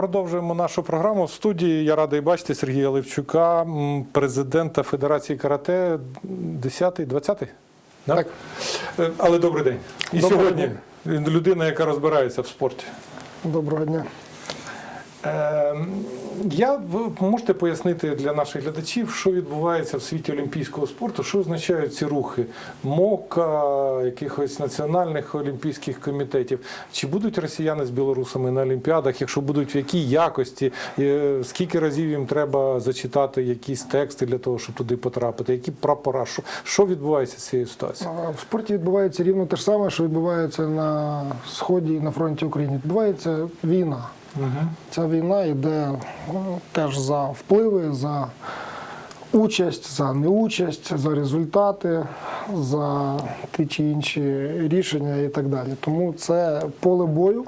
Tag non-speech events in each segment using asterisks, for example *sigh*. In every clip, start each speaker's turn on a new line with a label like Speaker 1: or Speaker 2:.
Speaker 1: продовжуємо нашу програму. В студії я радий бачити Сергія Левчука, президента Федерації карате 10-й, 20-й? Да?
Speaker 2: Так.
Speaker 1: Е, Але добрий день. І
Speaker 2: Доброго
Speaker 1: сьогодні
Speaker 2: дня.
Speaker 1: людина, яка розбирається в спорті.
Speaker 2: Доброго дня.
Speaker 1: Е, Я ви можете пояснити для наших глядачів, що відбувається в світі олімпійського спорту, що означають ці рухи МОКа, якихось національних олімпійських комітетів? Чи будуть росіяни з білорусами на олімпіадах? Якщо будуть в якій якості, Е, скільки разів їм треба зачитати якісь тексти для того, щоб туди потрапити? Які прапора? Що відбувається з цією ситуацією?
Speaker 2: В спорті відбувається рівно те ж саме, що відбувається на сході і на фронті України. Відбувається війна. Ця війна йде ну, теж за впливи, за участь, за неучасть, за результати, за ті чи інші рішення і так далі. Тому це поле бою,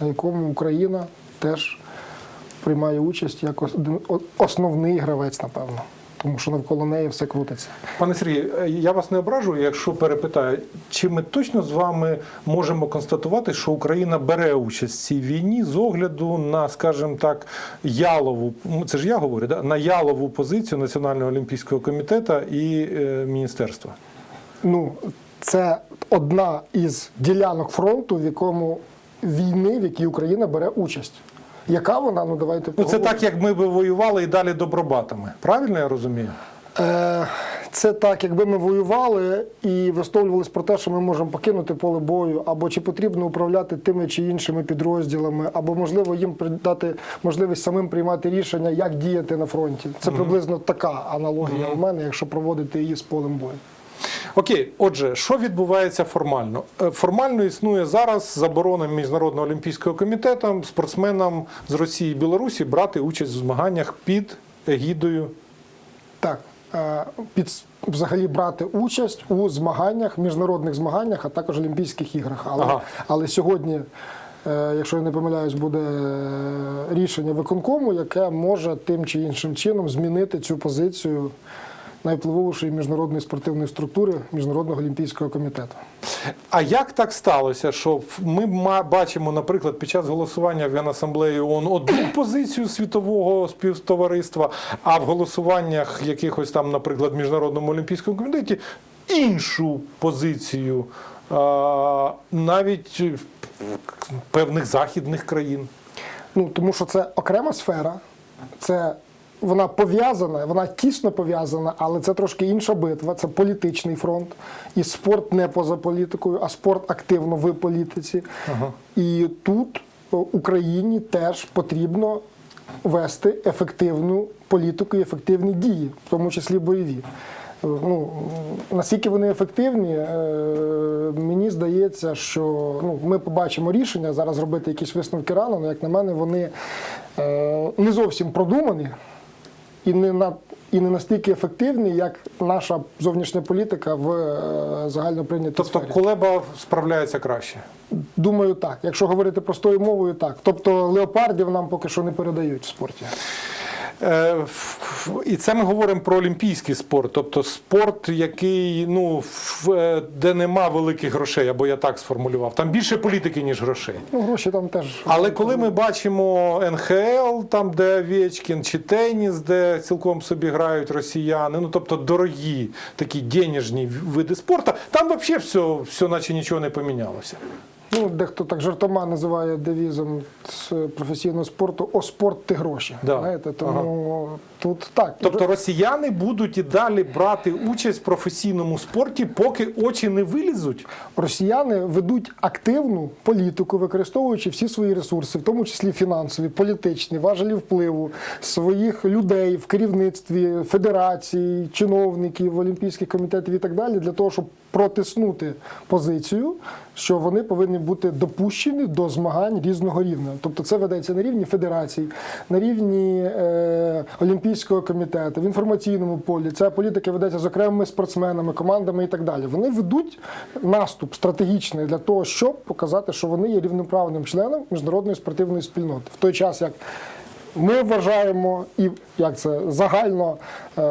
Speaker 2: на якому Україна теж приймає участь як основний гравець, напевно. Тому що навколо неї все крутиться.
Speaker 1: Пане Сергію, е, я вас не ображу, якщо перепитаю, чи ми точно з вами можемо констатувати, що Україна бере участь в цій війні з огляду на, скажімо так, ялову, ну, це ж я говорю, да? на ялову позицію Національного олімпійського комітету і е, міністерства?
Speaker 2: Ну, це одна із ділянок фронту, в якому війни, в якій Україна бере участь. Яка вона? Ну давайте
Speaker 1: Ну, це так, як ми би воювали і далі добробатами. Правильно я розумію?
Speaker 2: Е, Це так, якби ми воювали і висловлювалися про те, що ми можемо покинути поле бою, або чи потрібно управляти тими чи іншими підрозділами, або можливо їм дати можливість самим приймати рішення, як діяти на фронті. Це приблизно така аналогія у мене, якщо проводити її з полем бою.
Speaker 1: Окей, отже, що відбувається формально? Е, Формально існує зараз заборона Міжнародного олімпійського комітету спортсменам з Росії і Білорусі брати участь в змаганнях під егідою.
Speaker 2: Так, е, під взагалі брати участь у змаганнях, міжнародних змаганнях, а також Олімпійських іграх. Але,
Speaker 1: Ага.
Speaker 2: але сьогодні, е, якщо я не помиляюсь, буде рішення виконкому, яке може тим чи іншим чином змінити цю позицію найвпливовішої міжнародної спортивної структури Міжнародного олімпійського комітету.
Speaker 1: А як так сталося, що ми бачимо, наприклад, під час голосування в Генасамблеї ООН одну *clears throat* позицію світового співтовариства, а в голосуваннях якихось там, наприклад, в Міжнародному олімпійському комітеті іншу позицію навіть певних західних країн.
Speaker 2: Ну тому що це окрема сфера, це вона пов'язана, вона тісно пов'язана, але це трошки інша битва. Це політичний фронт. І спорт не поза політикою, а спорт активно в політиці. І тут Україні теж потрібно вести ефективну політику і ефективні дії, в тому числі бойові. Ну, наскільки вони ефективні, е, мені здається, що ну, ми побачимо рішення зараз робити якісь висновки рано, але як на мене, вони е, не зовсім продумані і не на і не настільки ефективні, як наша зовнішня політика в загальноприйнятій загально сфері.
Speaker 1: Тобто. Кулеба справляється краще.
Speaker 2: Думаю, так. Якщо говорити простою мовою, так. Тобто леопардів нам поки що не передають в спорті.
Speaker 1: Е, І це ми говоримо про олімпійський спорт, тобто спорт, який ну е, де нема великих грошей, або я так сформулював. Там більше політики, ніж грошей.
Speaker 2: Ну, гроші там теж.
Speaker 1: Але коли ми бачимо НХЛ, там де Овечкін, чи теніс, де цілком собі грають росіяни, ну тобто дорогі такі денежні види спорту, там взагалі все, все наче нічого не помінялося.
Speaker 2: Ну, дехто так жартома називає девізом з професійного спорту О спорт ти гроші.
Speaker 1: Да.
Speaker 2: Знаєте, тому тут так.
Speaker 1: Тобто росіяни будуть і далі брати участь в професійному спорті, поки очі не вилізуть.
Speaker 2: Росіяни ведуть активну політику, використовуючи всі свої ресурси, в тому числі фінансові, політичні, важелі впливу своїх людей в керівництві федерацій, чиновників, олімпійських комітетів і так далі, для того, щоб протиснути позицію, що вони повинні бути допущені до змагань різного рівня. Тобто це ведеться на рівні федерацій, на рівні е, Олімпійського комітету, в інформаційному полі. Ця політика ведеться з окремими спортсменами, командами і так далі. Вони ведуть наступ стратегічний для того, щоб показати, що вони є рівноправним членом міжнародної спортивної спільноти. В той час, як ми вважаємо, і як це загально е,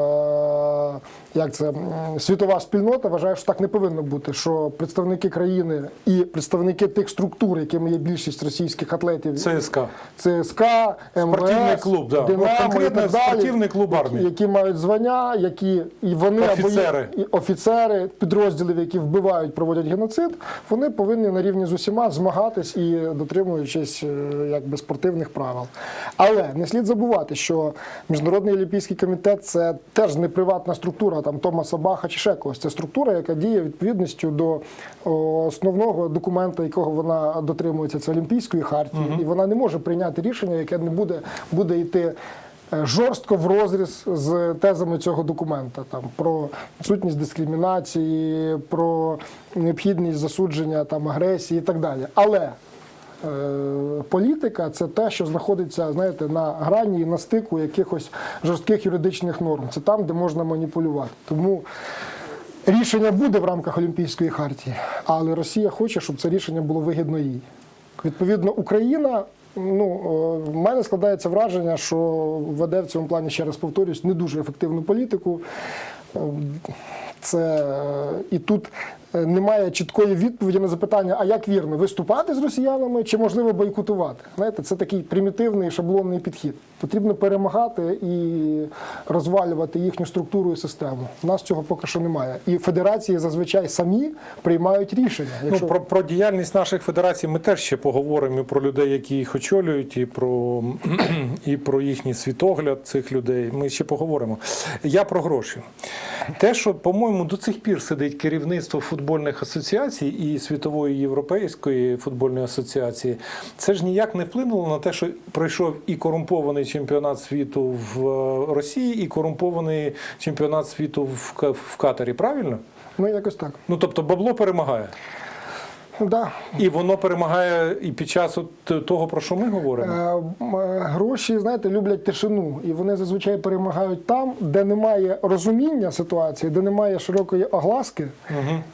Speaker 2: як це світова спільнота вважає, що так не повинно бути. Що представники країни і представники тих структур, якими є більшість російських атлетів,
Speaker 1: ЦСКА.
Speaker 2: ЦСКА,
Speaker 1: Спортивний клуб, да.
Speaker 2: Динамо
Speaker 1: конкретно
Speaker 2: і так далі,
Speaker 1: спортивний клуб армії.
Speaker 2: які мають звання, які і вони
Speaker 1: Офіцери.
Speaker 2: або є, і офіцери підрозділів, які вбивають, проводять геноцид, вони повинні на рівні з усіма змагатись і дотримуючись е, якби спортивних правил. Але не слід забувати, що міжнародний олімпійський комітет це теж не приватна структура там Томаса Баха чи ще когось. Це структура, яка діє відповідністю до основного документа, якого вона дотримується, це Олімпійської хартії, і вона не може прийняти рішення, яке не буде, буде йти. е, Жорстко в розріз з тезами цього документа, там про відсутність дискримінації, про необхідність засудження там агресії і так далі. Але політика це те, що знаходиться, знаєте, на грані і на стику якихось жорстких юридичних норм. Це там, де можна маніпулювати. Тому рішення буде в рамках Олімпійської хартії, але Росія хоче, щоб це рішення було вигідно їй. Відповідно, Україна. Ну, е, в мене складається враження, що веде в цьому плані, ще раз повторюсь, не дуже ефективну політику. Е, Це е, і тут е, немає чіткої відповіді на запитання, а як вірно, виступати з росіянами чи можливо бойкотувати? Знаєте, це такий примітивний шаблонний підхід. Потрібно перемагати і розвалювати їхню структуру і систему. У нас цього поки що немає. І федерації зазвичай самі приймають рішення.
Speaker 1: Ну, про, про діяльність наших федерацій ми теж ще поговоримо і про людей, які їх очолюють, і про, *clears throat* і про їхній світогляд цих людей. Ми ще поговоримо. Я про гроші. Те, що, по-моєму, до цих пір сидить керівництво футбольних асоціацій і Світової Європейської футбольної асоціації, це ж ніяк не вплинуло на те, що пройшов і корумпований чемпіонат світу в е, Росії, і корумпований чемпіонат світу в, Ка- в Катарі. Правильно?
Speaker 2: Ну, якось так.
Speaker 1: Ну тобто бабло перемагає.
Speaker 2: Да.
Speaker 1: І воно перемагає і під час от того, про що ми говоримо.
Speaker 2: Е, е, Гроші, знаєте, люблять тишину, і вони зазвичай перемагають там, де немає розуміння ситуації, де немає широкої огласки,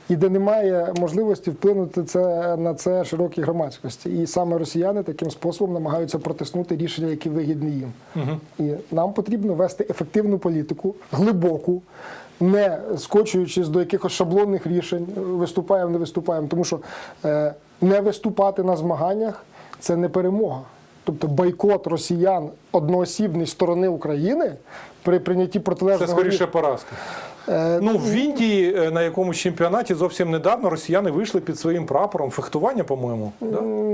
Speaker 2: і де немає можливості вплинути це на це широкій громадськості. І саме росіяни таким способом намагаються протиснути рішення, які вигідні їм. І нам потрібно вести ефективну політику, глибоку. Не скочуючись до якихось шаблонних рішень, виступаємо, не виступаємо, тому що е, не виступати на змаганнях це не перемога. Тобто бойкот росіян одноосібної сторони України при прийнятті
Speaker 1: Це скоріше поразка.
Speaker 2: Е,
Speaker 1: Ну в Індії е, на якомусь чемпіонаті зовсім недавно росіяни вийшли під своїм прапором. Фехтування, по-моєму. Да?
Speaker 2: Ну,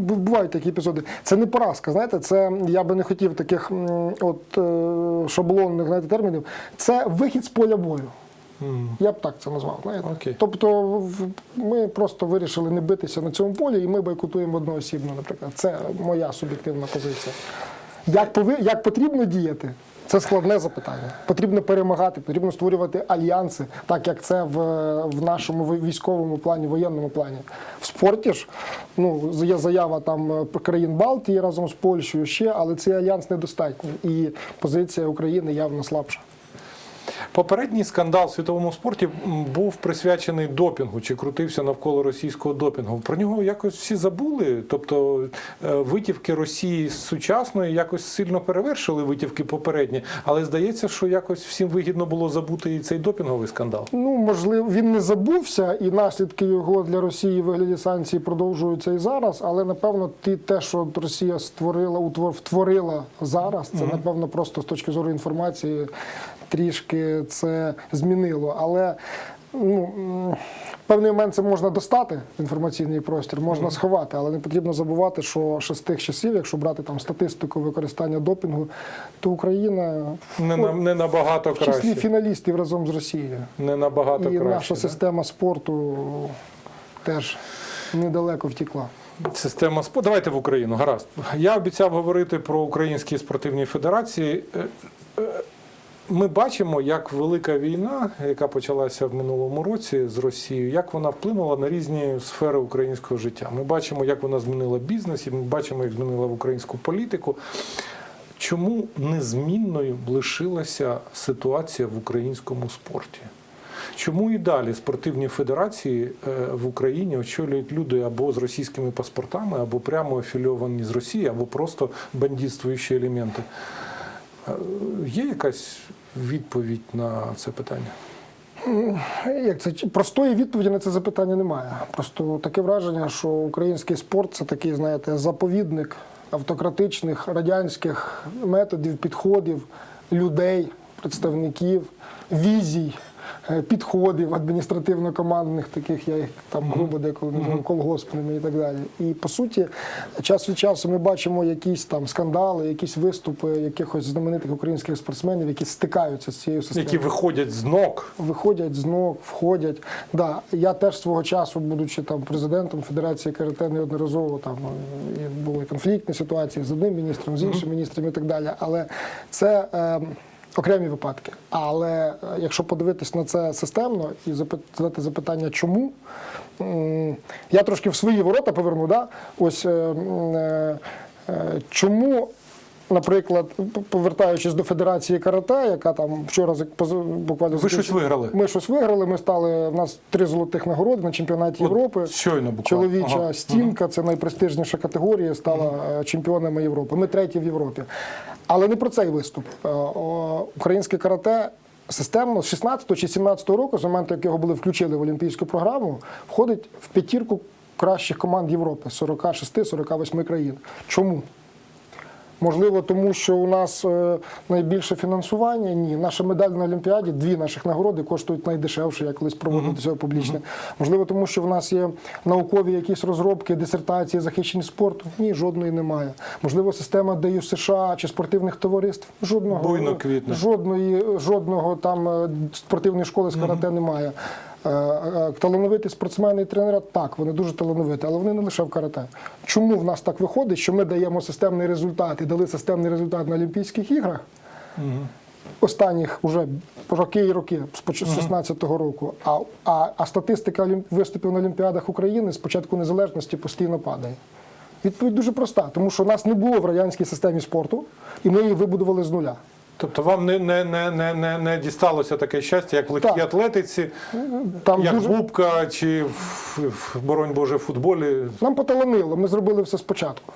Speaker 2: Бувають такі епізоди. Це не поразка. Знаєте, це я би не хотів таких от е, шаблонних знаєте, термінів. Це вихід з поля бою. Я б так це назвав. Знаєте?
Speaker 1: Окей.
Speaker 2: Тобто ми просто вирішили не битися на цьому полі, і ми бойкотуємо одноосібно, наприклад. Це моя суб'єктивна позиція. Як, пови, як потрібно діяти? Це складне запитання. Потрібно перемагати, потрібно створювати альянси, так як це в, в нашому військовому плані, воєнному плані. В спорті ж ну, є заява там е, країн Балтії разом з Польщею ще, але цей альянс недостатній. І позиція України явно слабша.
Speaker 1: Попередній скандал в світовому спорті був присвячений допінгу чи крутився навколо російського допінгу. Про нього якось всі забули. Тобто е, витівки Росії з сучасної якось сильно перевершили витівки попередні, але здається, що якось всім вигідно було забути і цей допінговий скандал.
Speaker 2: Ну, можливо, він не забувся, і наслідки його для Росії в вигляді санкцій продовжуються і зараз. Але напевно, ті, те, що Росія створила, утвор- втворила зараз, це напевно просто з точки зору інформації трішки це змінило. Але ну, в певний момент це можна достати в інформаційний простір, можна сховати, але не потрібно забувати, що ще з тих часів, якщо брати там статистику використання допінгу, то Україна
Speaker 1: Не, на, не набагато
Speaker 2: в числі
Speaker 1: краще.
Speaker 2: фіналістів разом з Росією.
Speaker 1: Не набагато
Speaker 2: І
Speaker 1: краще.
Speaker 2: наша
Speaker 1: да?
Speaker 2: система спорту теж недалеко втекла.
Speaker 1: Система спорту. Давайте в Україну. Гаразд. Я обіцяв говорити про українські спортивні федерації. Ми бачимо, як велика війна, яка почалася в минулому році з Росією, як вона вплинула на різні сфери українського життя. Ми бачимо, як вона змінила бізнес, і ми бачимо, як змінила українську політику. Чому незмінною лишилася ситуація в українському спорті? Чому і далі спортивні федерації е, в Україні очолюють люди або з російськими паспортами, або прямо афільовані з Росії, або просто бандитствуючі елементи? Е, Є якась відповідь на це питання?
Speaker 2: Як це простої відповіді на це запитання немає. Просто таке враження, що український спорт це такий, знаєте, заповідник автократичних радянських методів, підходів, людей, представників, візій, підходів адміністративно-командних, таких я їх там грубо деколи називаю колгоспними і так далі. І по суті, час від часу ми бачимо якісь там скандали, якісь виступи якихось знаменитих українських спортсменів, які стикаються з цією системою
Speaker 1: Які виходять з ног?
Speaker 2: виходять з ног, входять. Да, я теж свого часу, будучи там президентом Федерації карате, неодноразово там е, були конфліктні ситуації з одним міністром, з іншим міністром і так далі. Але це е, окремі випадки. Але е, якщо подивитись на це системно і задати запитання, чому. Я трошки в свої ворота поверну. Да? Ось е, е, чому Наприклад, повертаючись до Федерації карате, яка там вчора буквально
Speaker 1: Ви щось виграли?
Speaker 2: Ми щось виграли. Ми стали в нас три золотих нагороди на чемпіонаті
Speaker 1: От
Speaker 2: Європи.
Speaker 1: щойно буквально.
Speaker 2: Чоловіча
Speaker 1: Ага.
Speaker 2: стінка, це найпрестижніша категорія, стала е, чемпіонами Європи. Ми треті в Європі. Але не про цей виступ. Е, Українське карате системно з 16 чи 17 року, з моменту, як його були включили в олімпійську програму, входить в п'ятірку кращих команд Європи 46-48 країн. Чому? Можливо, тому що у нас е, найбільше фінансування. Ні, наша медаль на Олімпіаді, дві наших нагороди коштують найдешевше, я колись проводив до цього публічне. Можливо, тому що в нас є наукові якісь розробки, дисертації, захищені спорту. Ні, жодної немає. Можливо, система ДЮ США чи спортивних товариств. Жодного
Speaker 1: Буйно квітне.
Speaker 2: жодної, жодного там е, спортивної школи з карате немає. Е, е, Талановиті спортсмени і тренери, так, вони дуже талановиті, але вони не лише в карате. Чому в нас так виходить, що ми даємо системний результат і дали системний результат на Олімпійських іграх? Останніх уже роки і роки, з 16-го року. А, а, а статистика виступів на Олімпіадах України з початку незалежності постійно падає. Відповідь дуже проста, тому що нас не було в радянській системі спорту, і ми її вибудували з нуля.
Speaker 1: Тобто вам не, не, не, не, не, не дісталося таке щастя, як в легкій
Speaker 2: Так.
Speaker 1: атлетиці,
Speaker 2: Там
Speaker 1: як
Speaker 2: дуже...
Speaker 1: губка чи в, в боронь Боже в футболі.
Speaker 2: Нам поталанило, ми зробили все спочатку.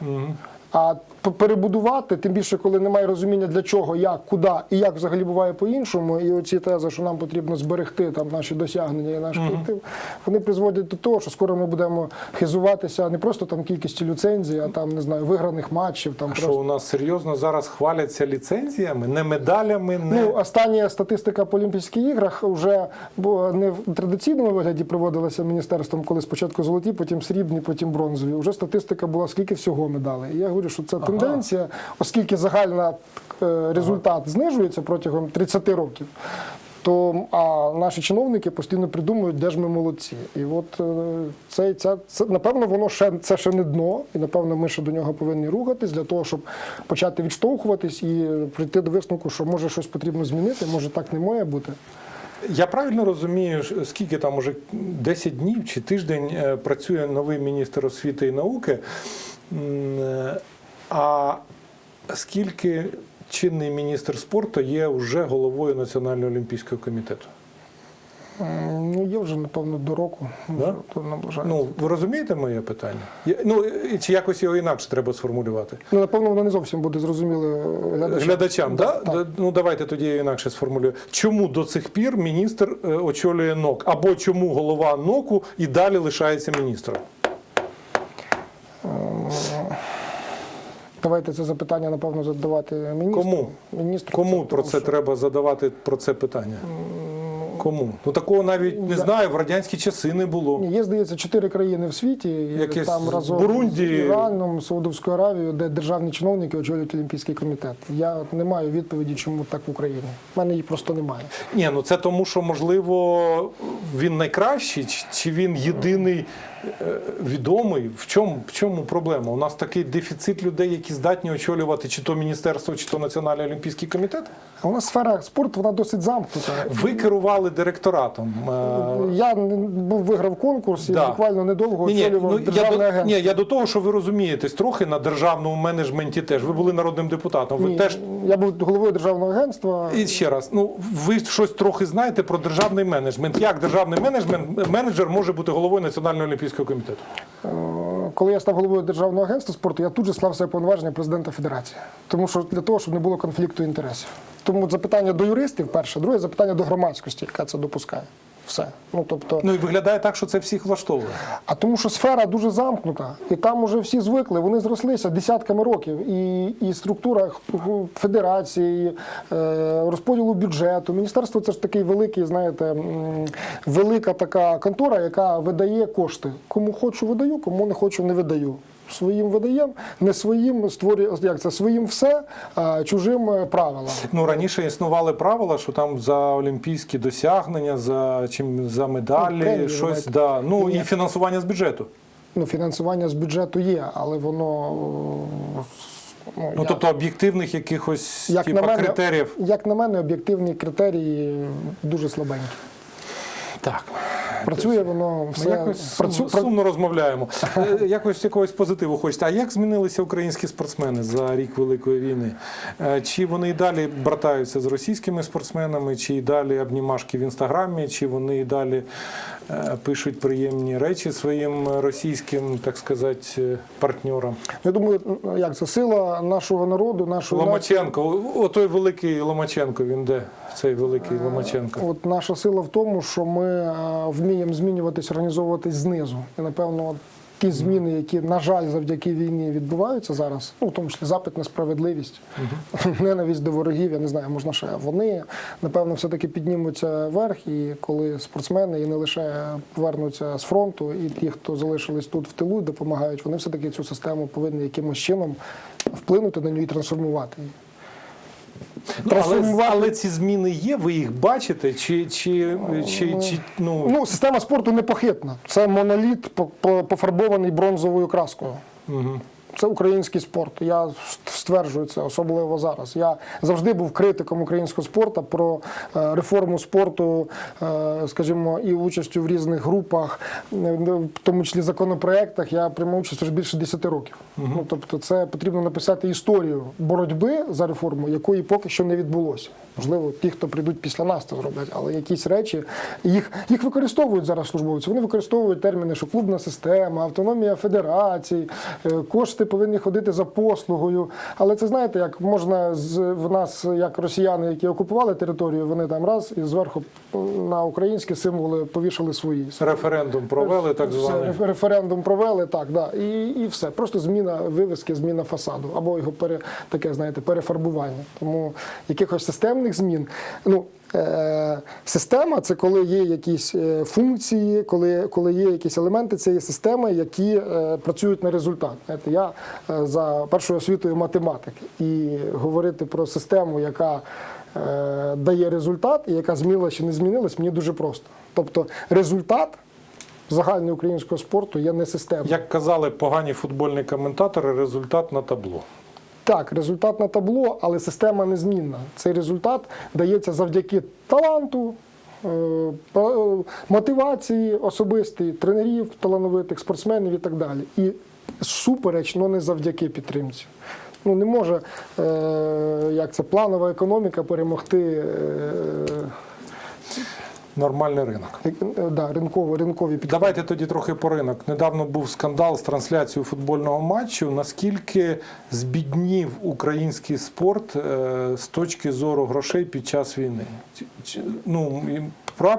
Speaker 2: А п- перебудувати, тим більше, коли немає розуміння для чого, як, куди і як взагалі буває по-іншому, і оці тези, що нам потрібно зберегти там наші досягнення і наш колектив, вони призводять до того, що скоро ми будемо хизуватися не просто там кількістю ліцензій, а там не знаю, виграних матчів. Там
Speaker 1: А що у нас серйозно зараз хваляться ліцензіями, не медалями, не
Speaker 2: Ну, остання статистика по Олімпійських іграх вже не в традиційному вигляді проводилася міністерством, коли спочатку золоті, потім срібні, потім бронзові. Уже статистика була скільки всього медалей. І я говорю, що це тенденція, оскільки загальна е, результат знижується протягом 30 років. То а наші чиновники постійно придумують, де ж ми молодці. І от е, це, це, це напевно воно ще це ще не дно, і напевно ми ще до нього повинні рухатись для того, щоб почати відштовхуватись і прийти до висновку, що може щось потрібно змінити, може так не має бути.
Speaker 1: Я правильно розумію, скільки там уже 10 днів чи тиждень е, працює новий міністр освіти і науки. А скільки чинний міністр спорту є вже головою Національного олімпійського комітету?
Speaker 2: Ну, є вже, напевно, до року.
Speaker 1: Да? Ну, ви розумієте моє питання? Я- Ну, чи якось його інакше треба сформулювати?
Speaker 2: Ну, напевно, воно не зовсім буде зрозуміло глядачам.
Speaker 1: Глядачам, да?
Speaker 2: так.
Speaker 1: Да, Ну давайте тоді я інакше сформулюю. Чому до цих пір міністр е, очолює НОК? Або чому голова НОКу і далі лишається міністром?
Speaker 2: Давайте це запитання, напевно, задавати міністру.
Speaker 1: Кому?
Speaker 2: Міністру.
Speaker 1: Кому
Speaker 2: тому
Speaker 1: про це
Speaker 2: що-
Speaker 1: треба задавати про це питання? Кому? Ну такого навіть не знаю, в радянські часи не було.
Speaker 2: Ні, Є, здається, чотири країни в світі, і там разом
Speaker 1: Бурунді.
Speaker 2: з Іраном, Саудовською Аравією, де державні чиновники очолюють Олімпійський комітет. Я от не маю відповіді, чому так в Україні. У мене її просто немає.
Speaker 1: Ні, ну це тому, що можливо він найкращий, чи- він єдиний відомий. В чому, в чому проблема? У нас такий дефіцит людей, які здатні очолювати чи то міністерство, чи то Національний олімпійський комітет.
Speaker 2: У нас сфера спорту вона досить замкнута.
Speaker 1: Ви керували директоратом. е,
Speaker 2: Я був виграв конкурс і
Speaker 1: Да.
Speaker 2: буквально недовго
Speaker 1: Ні,
Speaker 2: очолював
Speaker 1: ну, я,
Speaker 2: державне
Speaker 1: до,
Speaker 2: агентство.
Speaker 1: ні, я до того, що ви розумієтесь трохи на державному менеджменті теж. Ви були народним депутатом. Ви
Speaker 2: Ні,
Speaker 1: теж
Speaker 2: Я був головою державного агентства.
Speaker 1: і ще раз, ну ви щось трохи знаєте про державний менеджмент. Як державний менеджмент менеджер може бути головою Національного олімпійського комітету?
Speaker 2: Е, Коли я став головою державного агентства спорту, я тут же слав себе повноваження президента федерації. Тому що для того, щоб не було конфлікту інтересів. Тому запитання до юристів перше, друге запитання до громадськості, яка це допускає. Все. Ну тобто,
Speaker 1: Ну і виглядає так, що це всіх влаштовує.
Speaker 2: а тому, що сфера дуже замкнута, і там уже всі звикли, вони зрослися десятками років. І, і структура федерації, е, розподілу бюджету. Міністерство це ж такий великий, знаєте, велика така контора, яка видає кошти. Кому хочу, видаю, кому не хочу, не видаю. Своїм видаємо, не своїм створює як це своїм все, а чужим е, правила.
Speaker 1: Ну раніше існували правила, що там за олімпійські досягнення, за чим за медалі,
Speaker 2: Ну, премії
Speaker 1: щось да. Ну
Speaker 2: Ні.
Speaker 1: і фінансування з бюджету.
Speaker 2: Ну, фінансування з бюджету є, але воно е, ну,
Speaker 1: Ну
Speaker 2: я-
Speaker 1: тобто об'єктивних якихось
Speaker 2: як
Speaker 1: типа,
Speaker 2: на мене,
Speaker 1: критеріїв.
Speaker 2: Як на мене, об'єктивні критерії дуже слабенькі.
Speaker 1: Так.
Speaker 2: Працює воно все
Speaker 1: якось
Speaker 2: працю-
Speaker 1: сум- сумно розмовляємо. Е, Якось якогось позитиву хочеться. А як змінилися українські спортсмени за рік Великої війни? Е, Чи вони і далі братаються з російськими спортсменами, чи і далі обнімашки в інстаграмі, чи вони і далі пишуть приємні речі своїм російським, так сказати, е, партнерам?
Speaker 2: Я думаю, як це сила нашого народу, нашої
Speaker 1: Ломаченко, о- отой великий Ломаченко, він де? Цей великий Ломаченко.
Speaker 2: От наша сила в тому, що ми е, вміємо змінюватись, організовуватись знизу. І напевно, от ті зміни, які, на жаль, завдяки війні відбуваються зараз, ну в тому числі запит на справедливість, *laughs* ненависть до ворогів, я не знаю, можна ще вони напевно все-таки піднімуться вверх, і коли спортсмени і не лише повернуться з фронту, і ті, хто залишились тут в тилу, допомагають, вони все-таки цю систему повинні якимось чином вплинути на нього і трансформувати її.
Speaker 1: Ну, але, але ці зміни є, ви їх бачите? Чи, чи, чи, чи ну,
Speaker 2: Ну, система спорту непохитна. Це моноліт по- по- пофарбований бронзовою краскою.
Speaker 1: Мгм.
Speaker 2: Це український спорт. Я стверджую це, особливо зараз. Я завжди був критиком українського спорту про е, реформу спорту, е, скажімо, і участю в різних групах, е, в тому числі законопроектах. Я приймав участь вже більше 10 років. Ну тобто, це потрібно написати історію боротьби за реформу, якої поки що не відбулося. Можливо, ті, хто прийдуть після нас, це зроблять, але якісь речі їх, їх використовують зараз службовці. Вони використовують терміни, що клубна система, автономія федерацій, е, кошти повинні ходити за послугою. Але це знаєте, як можна з в нас, як росіяни, які окупували територію, вони там раз і зверху на українські символи повішали свої.
Speaker 1: референдум провели так званий?
Speaker 2: референдум провели, так, да, і, і все. Просто зміна вивіски, зміна фасаду, або його пере, таке, знаєте, перефарбування. Тому якихось системних змін. Ну, система це коли є якісь е, функції, коли, коли є якісь елементи цієї системи, які е, працюють на результат. Я е, за першою освітою математик, і говорити про систему, яка е, дає результат, і яка змінилася чи не змінилась, мені дуже просто. Тобто результат загальноукраїнського спорту є не системним.
Speaker 1: Як казали погані футбольні коментатори, результат на табло.
Speaker 2: Так, результат на табло, але система незмінна. Цей результат дається завдяки таланту, е, е, мотивації особистої, тренерів, талановитих, спортсменів і так далі. І супереч, але не завдяки підтримці. Ну не може е, як це планова економіка перемогти
Speaker 1: Нормальний ринок.
Speaker 2: е, да, ринкові, ринкові підтримки.
Speaker 1: Давайте тоді трохи по ринок. Недавно був скандал з трансляцією футбольного матчу. Наскільки збіднів український спорт е, з точки зору грошей під час війни? Ну,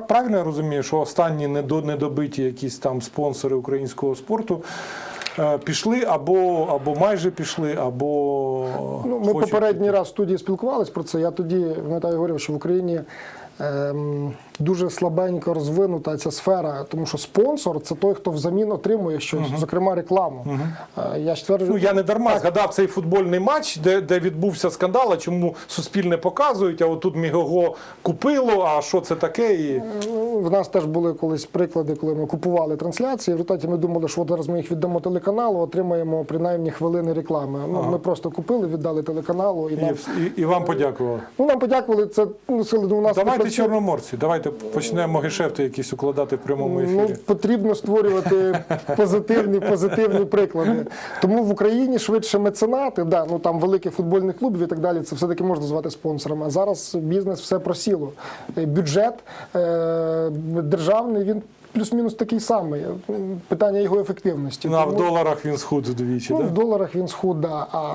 Speaker 1: правильно я розумію, що останні недо- недобиті якісь там спонсори українського спорту е, пішли або, або майже пішли, або
Speaker 2: Ну, ми попередній раз в студії спілкувалися про це. Я тоді пам'ятаю, говорив, що в Україні ем, дуже слабенько розвинута ця сфера, тому що спонсор це той, хто взамін отримує щось, зокрема рекламу. Е, Я ж стверджую,
Speaker 1: Ну я не дарма згадав цей футбольний матч, де, де відбувся скандал, а чому суспільне показують, а отут Мігого купило, а що це таке? І...
Speaker 2: Ну, В нас теж були колись приклади, коли ми купували трансляції. В результаті ми думали, що от зараз ми їх віддамо телеканалу, отримаємо принаймні хвилини реклами. Ну, Ми просто купили, віддали телеканалу і
Speaker 1: І,
Speaker 2: нам,
Speaker 1: і, і вам подякував.
Speaker 2: ну, нам подякували. Це ну, сили у нас
Speaker 1: Давайте
Speaker 2: працює.
Speaker 1: чорноморці, давайте почнемо гешефти якісь укладати в прямому
Speaker 2: Ну,
Speaker 1: ефірі.
Speaker 2: потрібно створювати позитивні, позитивні приклади. Тому в Україні швидше меценати, да, ну там великих футбольних клубів і так далі, це все-таки можна звати спонсорами. А зараз бізнес все просіло. Бюджет е, державний він плюс-мінус такий самий. Питання його ефективності.
Speaker 1: Ну, а в доларах він схуд вдвічі,
Speaker 2: Ну,
Speaker 1: да?
Speaker 2: в доларах він схуд, да. А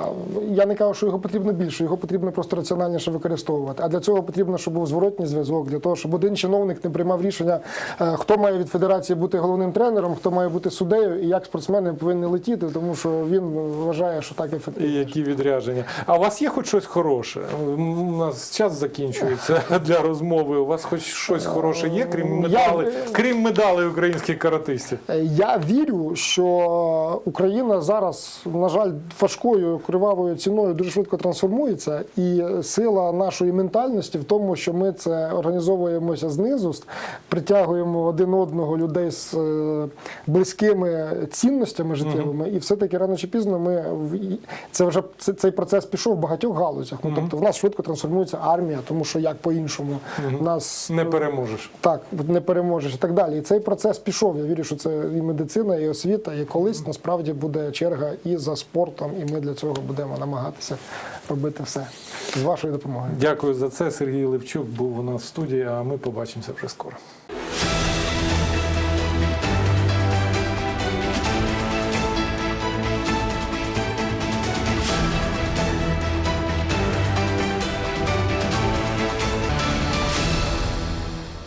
Speaker 2: я не кажу, що його потрібно більше, його потрібно просто раціональніше використовувати. А для цього потрібно, щоб був зворотній зв'язок, для того, щоб один чиновник не приймав рішення, е, хто має від федерації бути головним тренером, хто має бути суддею і як спортсмени повинні летіти, тому що він вважає, що так
Speaker 1: І
Speaker 2: ефективніше.
Speaker 1: які відрядження. А у вас є хоч щось хороше? У нас час закінчується *laughs* для розмови. У вас хоч щось хороше є, крім
Speaker 2: Я-
Speaker 1: крім медалей українських каратистів?
Speaker 2: Е, Я вірю, що Україна зараз, на жаль, важкою кривавою ціною дуже швидко трансформується, і сила нашої ментальності в тому, що ми це організовуємося знизу, притягуємо один одного людей з е, близькими цінностями життєвими, і все-таки рано чи пізно ми це вже цей процес пішов в багатьох галузях. Ну тобто в нас швидко трансформується армія, тому що як по-іншому нас
Speaker 1: Не переможеш.
Speaker 2: так, не переможеш і так далі. І цей процес пішов. Я вірю, що це і медицина, і освіта, і колись насправді буде черга і за спортом, і ми для цього будемо намагатися робити все з вашою допомогою.
Speaker 1: Дякую за це. Сергій Левчук був у нас в студії, а ми побачимося вже скоро.